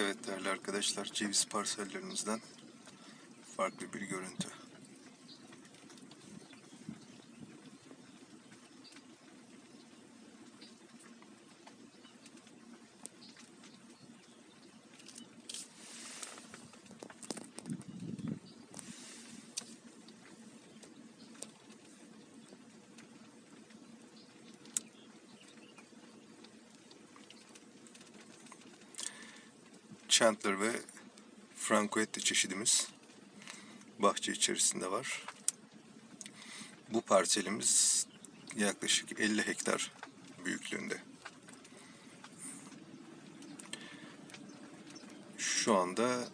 Evet değerli arkadaşlar ceviz parsellerimizden farklı bir görüntü. Chandler ve Francoetti çeşidimiz bahçe içerisinde var. Bu parselimiz yaklaşık 50 hektar büyüklüğünde. Şu anda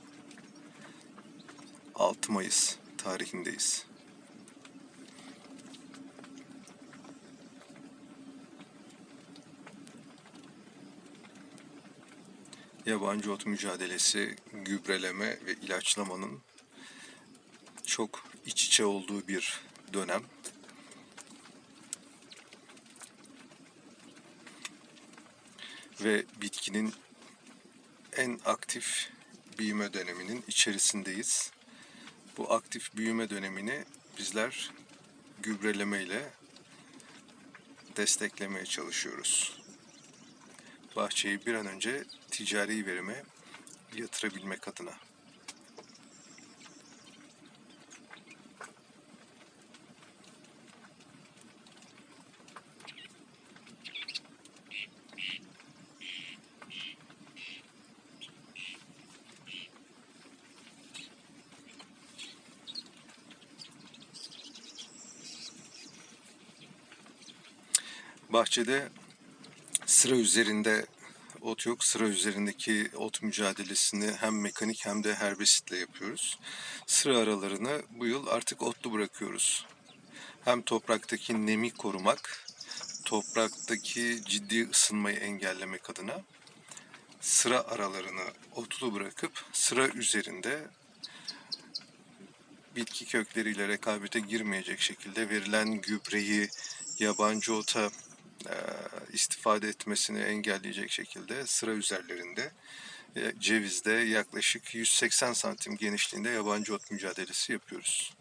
6 Mayıs tarihindeyiz. Yabancı ot mücadelesi, gübreleme ve ilaçlamanın çok iç içe olduğu bir dönem. Ve bitkinin en aktif büyüme döneminin içerisindeyiz. Bu aktif büyüme dönemini bizler gübreleme ile desteklemeye çalışıyoruz bahçeyi bir an önce ticari verime yatırabilmek adına. Bahçede sıra üzerinde ot yok. Sıra üzerindeki ot mücadelesini hem mekanik hem de herbesitle yapıyoruz. Sıra aralarını bu yıl artık otlu bırakıyoruz. Hem topraktaki nemi korumak, topraktaki ciddi ısınmayı engellemek adına sıra aralarını otlu bırakıp sıra üzerinde bitki kökleriyle rekabete girmeyecek şekilde verilen gübreyi yabancı ota istifade etmesini engelleyecek şekilde sıra üzerlerinde cevizde yaklaşık 180 santim genişliğinde yabancı ot mücadelesi yapıyoruz.